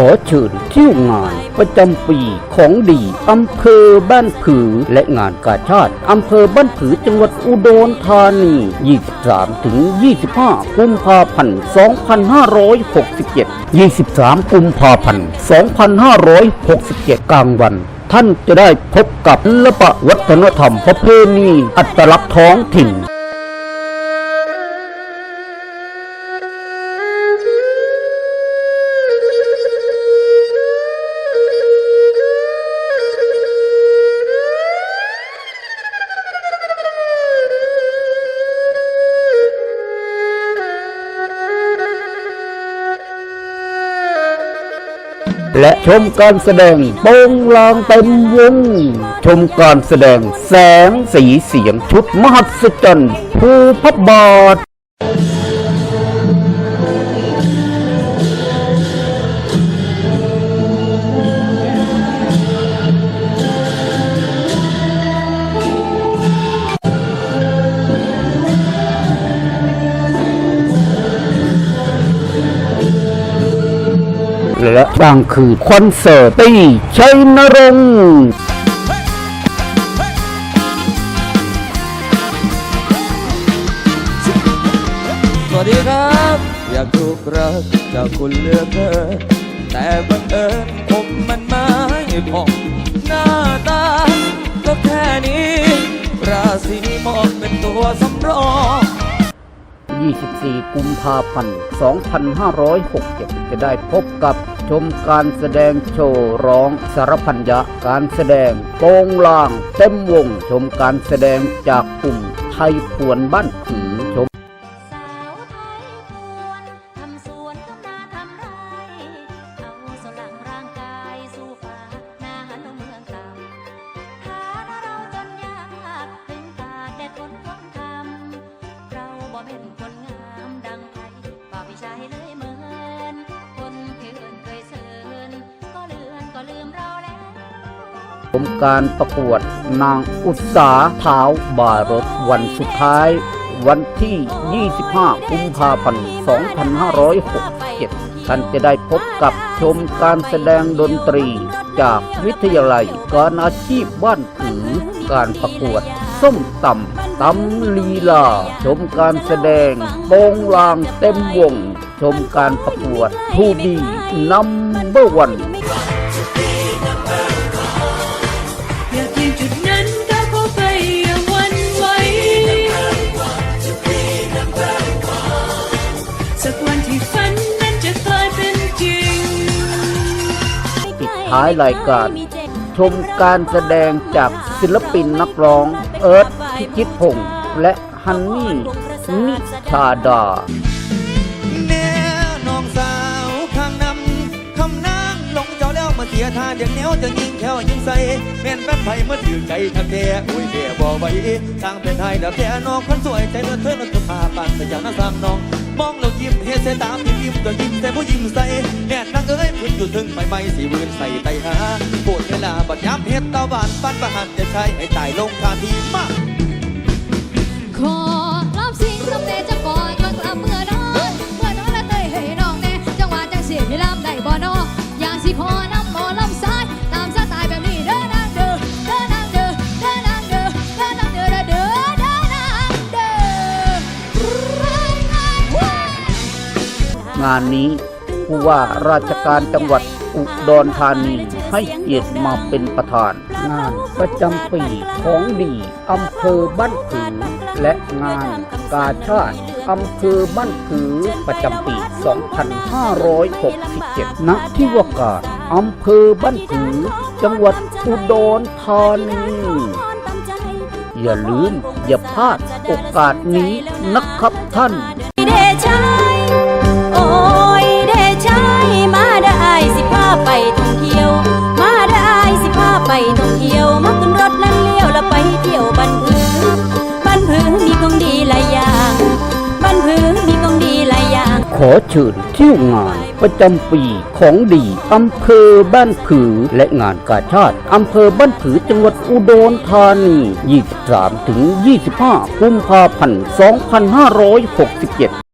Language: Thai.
ขอเชิญเที่ยวงานประจำปีของดีอำเภอบ้านผือ และงานกาชาติอำเภอบ้านผือจังหวัดอุดรธานี 23ถึง25 กุมภาพันธ์ 2567 23 กุมภาพันธ์ 2567 กลางวันท่านจะได้พบกับศิลปะวัฒนธรรมประเพณีอัตลักษณ์ท้องถิ่น และชมการแสดงโปงลางเต็มวง ชมการแสดงแสงสีเสียงชุดมหัศจรรย์ภูพบบาท และบางคือคอนเสิร์ตตีชัยนรงค์สวัสดีครับ อยากถูกรักจากคุณเหลือกเกินแต่บังเอิญผมมันไม่พอหน้าตา ก็แค่นี้ ราศีหมอกเป็นตัวสำรอง 24 กุมภาพันธ์ 2567 จะได้พบกับชมการแสดงโชว์ร้องสารพันยะ การแสดงโปงลาง เต็มวง ชมการแสดงจากกลุ่มไทยพวนบ้านผี มการประกวดนางอุตสาเท้าบารถวันสุดท้าย วันที่ 25 กุมภาพันธ์ 2567 ท่านจะได้พบกับชมการแสดงดนตรี จากวิทยาลัยการอาชีพบ้านผือการประกวดส้มตำตำลีลา ชมการแสดงโปงลางเต็มวง ชมการประกวดทูบีนัมเบอร์วัน ท้ายรายการ ชมการแสดงจากศิลปินนักร้อง เอิร์ธพิจิตพงษ์และฮันนี่นิชาดาแน่น้องสาวข้างนำคำนางลงเจ้าแล้วมาเสียท่าอย่างแนวจะยิงแค่วยิงใส่แม่นแป้นไผ่เมื่อถือใจทักแท้อุ้ยเดียบ่ไหวทางเป็นไทยแล้วแท้น้องคนสวยใจเลือเธอนั้นกพาปานแต่อย่างน่าสางน้อง มองแล้วยิ้มเฮ็ดใส่ตามยิ้มยิ้มตัวยิ้มแต่ผู้ยิ้มใส่แน่นางเอ้ยพื้นอยู่ถึงไม่ไม่สีวืนใส่ไตหาปวดเวลาบัดย้ำเฮ็ดตาบานปั้นประหันจะใช้ให้ตายลงคาทีมากขอ งานนี้ผู้ว่าราชการจังหวัดอุดรธานีให้เกียรติมาเป็นประธาน งานประจำปีของดีอำเภอบ้านผือ และงานกาชาติอำเภอบ้านผือประจำปี 2567 ณ ที่ว่าการอำเภอบ้านผือ จังหวัดอุดรธานีอย่าลืมอย่าพลาดโอกาสนี้นะครับท่าน มาขึ้นรถลันเลี้ยวแล้วไปเที่ยวบันพือบันพือมีของดีหลายอย่างบันพือมีของดีหลายอย่าง ขอเชิญเที่ยวงานประจำปีของดีอำเภอบ้านผือ และงานกาชาติอำเภอบ้านผือจังหวัดอุดรธานี 23 ถึง 25 กุมภาพันธ์ 2567